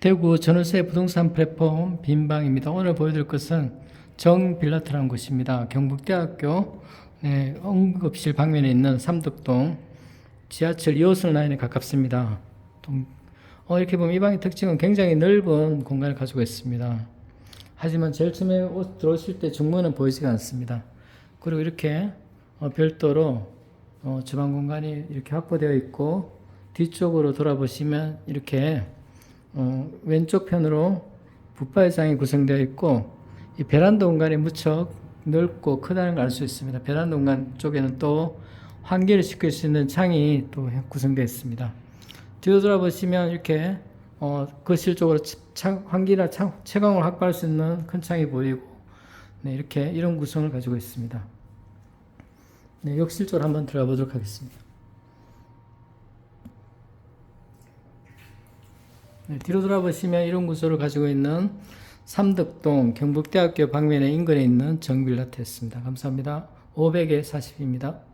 대구 전월세 부동산 플랫폼 빈방입니다. 오늘 보여드릴 것은 정빌라트라는 곳입니다. 경북대학교 네, 응급실 방면에 있는 삼덕동 지하철 2호선 라인에 가깝습니다. 동- 어, 이렇게 보면 이 방의 특징은 굉장히 넓은 공간을 가지고 있습니다. 하지만 제일 처음에 오- 들어오실 때 중문은 보이지가 않습니다. 그리고 이렇게 어, 별도로 어, 주방 공간이 이렇게 확보되어 있고 뒤쪽으로 돌아보시면 이렇게 어, 왼쪽 편으로 붙박이장이 구성되어 있고 이 베란다 공간이 무척 넓고 크다는 걸 알 수 있습니다. 베란다 공간 쪽에는 또 환기를 시킬 수 있는 창이 또 구성되어 있습니다. 뒤로 돌아보시면 이렇게 어, 거실 쪽으로 창, 환기나 창, 채광을 확보할 수 있는 큰 창이 보이고 네, 이렇게 이런 구성을 가지고 있습니다. 네, 욕실 쪽으로 한번 들어가 보도록 하겠습니다. 뒤로 돌아보시면 이런 구조를 가지고 있는 삼덕동 경북대학교 방면에 인근에 있는 정빌라트였습니다. 감사합니다. 500에 40입니다.